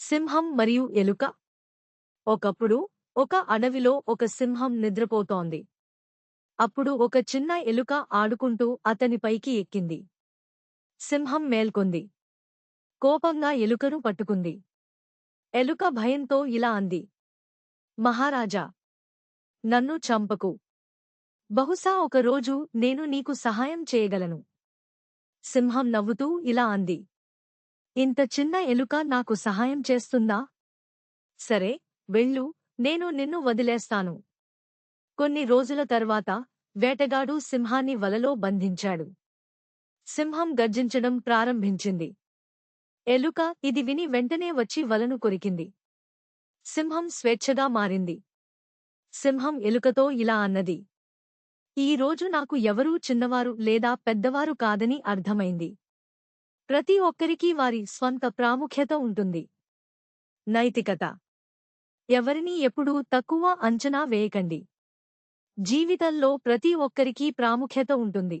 సింహం మరియు ఎలుక. ఒకప్పుడు ఒక అడవిలో ఒక సింహం నిద్రపోతోంది. అప్పుడు ఒక చిన్న ఎలుక ఆడుకుంటూ అతని పైకి ఎక్కింది. సింహం మేల్కొంది. కోపంగా ఎలుకను పట్టుకుంది. ఎలుక భయంతో ఇలా అంది. మహారాజా నన్ను చంపకు. బహుశా ఒకరోజు నేను నీకు సహాయం చేయగలను. సింహం నవ్వుతూ ఇలా అంది. ఇంత చిన్న ఎలుక నాకు సహాయం చేస్తుందా? సరే వెళ్ళు నేను నిన్ను వదిలేస్తాను. కొన్ని రోజుల తర్వాత వేటగాడు సింహాన్ని వలలో బంధించాడు. సింహం గర్జించడం ప్రారంభించింది. ఎలుక ఇది విని వెంటనే వచ్చి వలను కొరికింది. సింహం స్వేచ్ఛగా మారింది. సింహం ఎలుకతో ఇలా అన్నది. ఈ రోజు నాకు ఎవరూ చిన్నవారు లేదా పెద్దవారు కాదని అర్థమైంది. ప్రతి ఒక్కరికీ వారి స్వంత ప్రాముఖ్యత ఉంటుంది. నైతికత. ఎవరినీ ఎప్పుడూ తక్కువ అంచనా వేయకండి. జీవితంలో ప్రతి ఒక్కరికీ ప్రాముఖ్యత ఉంటుంది.